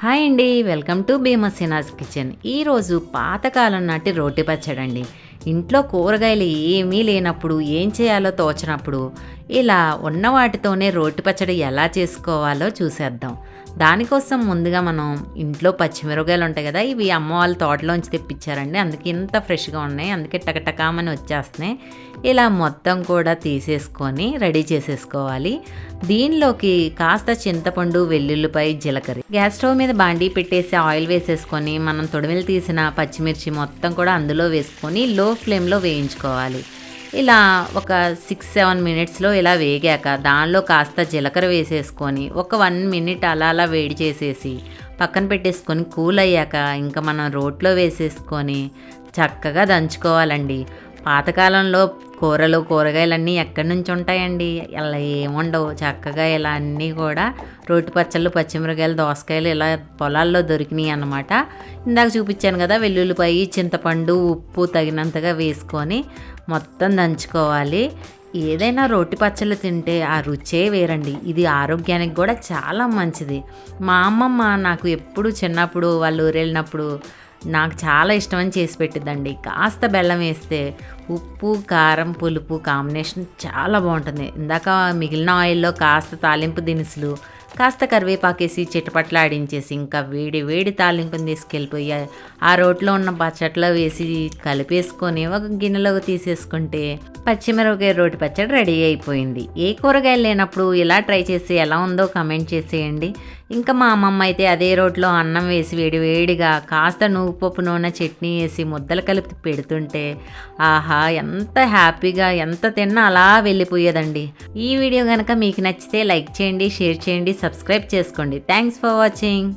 Hi అండి welcome to భీమసేనాస్ kitchen. ఈరోజు పాతకాలం నాటి రోటి పచ్చడండి. ఇంట్లో కూరగాయలు ఏమీ లేనప్పుడు ఏం చేయాలో తోచినప్పుడు ఇలా ఉన్న వాటితోనే రోటి పచ్చడి ఎలా చేసుకోవాలో చూసేద్దాం. దానికోసం ముందుగా మనం ఇంట్లో పచ్చిమిరపకాయలు ఉంటాయి కదా ఇవి అమ్మ వాళ్ళ తోటలోంచి తెప్పించారండి. అందుకే ఇంత ఫ్రెష్గా ఉన్నాయి అందుకే టకటకామని వచ్చేస్తున్నాయి. ఇలా మొత్తం కూడా తీసేసుకొని రెడీ చేసేసుకోవాలి. దీనిలోకి కాస్త చింతపండు వెల్లుల్లిపై జీలకర్ర. గ్యాస్ స్టవ్ మీద బాండీ పెట్టేసి ఆయిల్ వేసేసుకొని మనం తొడిమిలు తీసిన పచ్చిమిర్చి మొత్తం కూడా అందులో వేసుకొని లో ఫ్లేమ్లో వేయించుకోవాలి. ఇలా ఒక సిక్స్ సెవెన్ మినిట్స్లో ఇలా వేగాక దానిలో కాస్త జీలకర్ర వేసేసుకొని ఒక వన్ మినిట్ అలా అలా వేడి చేసేసి పక్కన పెట్టేసుకొని కూల్ అయ్యాక ఇంకా మనం రోట్లో వేసేసుకొని చక్కగా దంచుకోవాలండి. పాతకాలంలో కూరలు కూరగాయలన్నీ ఎక్కడి నుంచి ఉంటాయండి? అలా ఏముండవు చక్కగా ఇలా అన్నీ కూడా రోటి పచ్చళ్ళు పచ్చిమిరకాయలు దోసకాయలు ఇలా పొలాల్లో దొరికినాయి అన్నమాట. ఇందాక చూపించాను కదా వెల్లుల్లిపాయ చింతపండు ఉప్పు తగినంతగా వేసుకొని మొత్తం దంచుకోవాలి. ఏదైనా రోటి పచ్చళ్ళు తింటే ఆ రుచే వేరండి. ఇది ఆరోగ్యానికి కూడా చాలా మంచిది. మా అమ్మమ్మ నాకు ఎప్పుడు చిన్నప్పుడు వాళ్ళు ఊరెళ్ళినప్పుడు వెళ్ళినప్పుడు నాకు చాలా ఇష్టమని చేసి పెట్టిద్దండి. కాస్త బెల్లం వేస్తే ఉప్పు కారం పులుపు కాంబినేషన్ చాలా బాగుంటుంది. ఇందాక మిగిలిన ఆయిల్లో కాస్త తాలింపు దినుసులు కాస్త కరివేపాకేసి చిటపట్లాడించేసి ఇంకా వేడి వేడి తాలింపుని తీసుకెళ్ళిపోయి ఆ రోట్లో ఉన్న పచ్చట్లో వేసి కలిపేసుకొని ఒక గిన్నెలోకి తీసేసుకుంటే పచ్చిమిరపకాయ రోటి పచ్చడి రెడీ అయిపోయింది. ఏ కూరగాయలు లేనప్పుడు ఇలా ట్రై చేసి ఎలా ఉందో కమెంట్ చేసేయండి. ఇంకా మా అమ్మమ్మ అయితే అదే రోట్లో అన్నం వేసి వేడి వేడిగా కాస్త నువ్వు పప్పు నూనె చట్నీ వేసి ముద్దలు కలిపి పెడుతుంటే ఆహా ఎంత హ్యాపీగా ఎంత తిన్నా అలా వెళ్ళిపోయేదండి. ఈ వీడియో కనుక మీకు నచ్చితే లైక్ చేయండి షేర్ చేయండి సబ్స్క్రైబ్ చేసుకోండి. Thanks for watching.